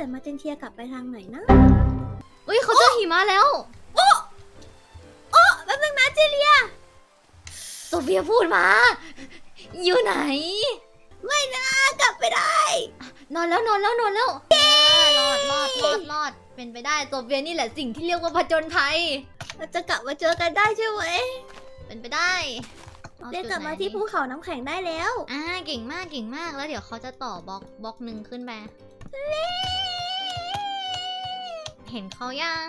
แต่มาเจนเทียกลับไปทางไหนนะอุ้ยเขาเจอหิมะแล้วโอ้แป๊บนึงนะเจเลียโซเฟียพูดมา อยู่ไหน ไม่นะกลับไปได้ นอนแล้วนอนแล้วนอนแล้วรอดรอดรอดรอดเป็นไปได้โซเฟียนี่แหละสิ่งที่เรียกว่าผจญภัย เราจะกลับมาเจอกันได้ใช่ไหมเป็นไปได้อาเรียกจุดกลับมาไหนที่ภูเขาน้ำแข็งได้แล้ว อ่าเก่งมากเก่งมากแล้วเดี๋ยวเขาจะต่อบล็อกบล็อกหนึ่งขึ้นไป เห็นเขายัง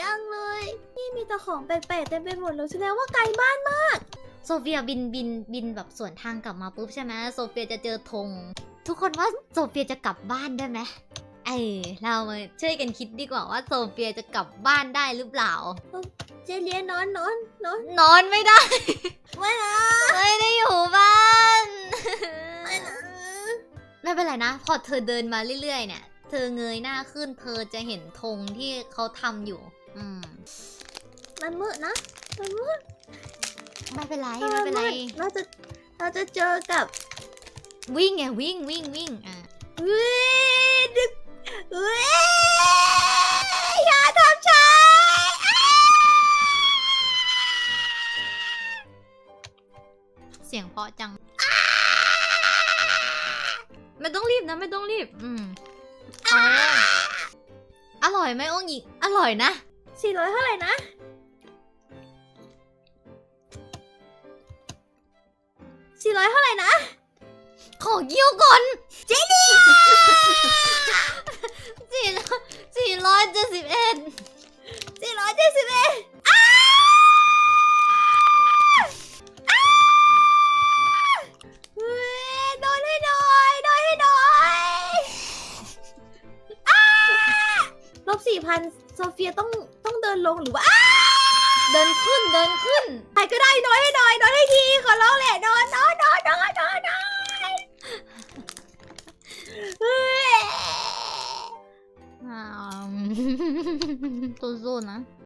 ยังเลย นี่มีแต่ของแปลกๆเต็มไปหมดเลยแสดงว่าไกลบ้านมากโซเฟียบินบินบินแบบสวนทางกลับมาปุ๊บใช่ไหมโซเฟียจะเจอธงทุกคนว่าโซเฟียจะกลับบ้านได้ไหมเออเรามาช่วยกันคิดดีกว่าว่าโซเฟียจะกลับบ้านได้หรือเปล่า เจเลียนอนนอนนอนนอนไม่ได้ ไม่นะไม่ได้อยู่บ้าน ไม่นะไม่เป็นไรนะ พอเธอเดินมาเรื่อยๆเนี่ย เธอเงยหน้าขึ้น เธอจะเห็นธงที่เขาทำอยู่ อืม มันมืดนะ มันมืดไม่เป็นไรไม่เป็นไร เราจะเราจะเจอกับวิ่งไงวิ่งวิ่งวิ่งอะเว้ยดึกเว้ยอย่าทำฉันเสียงเพราะจัง ไม่ต้องรีบนะ ไม่ต้องรีบ อืมเอร่อยไหมโอ้งหญิง อร่อยนะ สี่ร้อยเท่าไหร่นะ สี่ร้อยเท่าไหร่นะ ขอเกี่ยวก่อน เจนี่ สี่พันโซเฟียต้องต้องเดินลงหรือว่าอ้าเดินขึ้นเดินขึ้น ใครก็ได้น้อยให้หน่อยน้อยให้ทีขอร้องแหละนอนนอนนอนนอนนอนนอนเฮ้ยอ่า สู้ๆนะ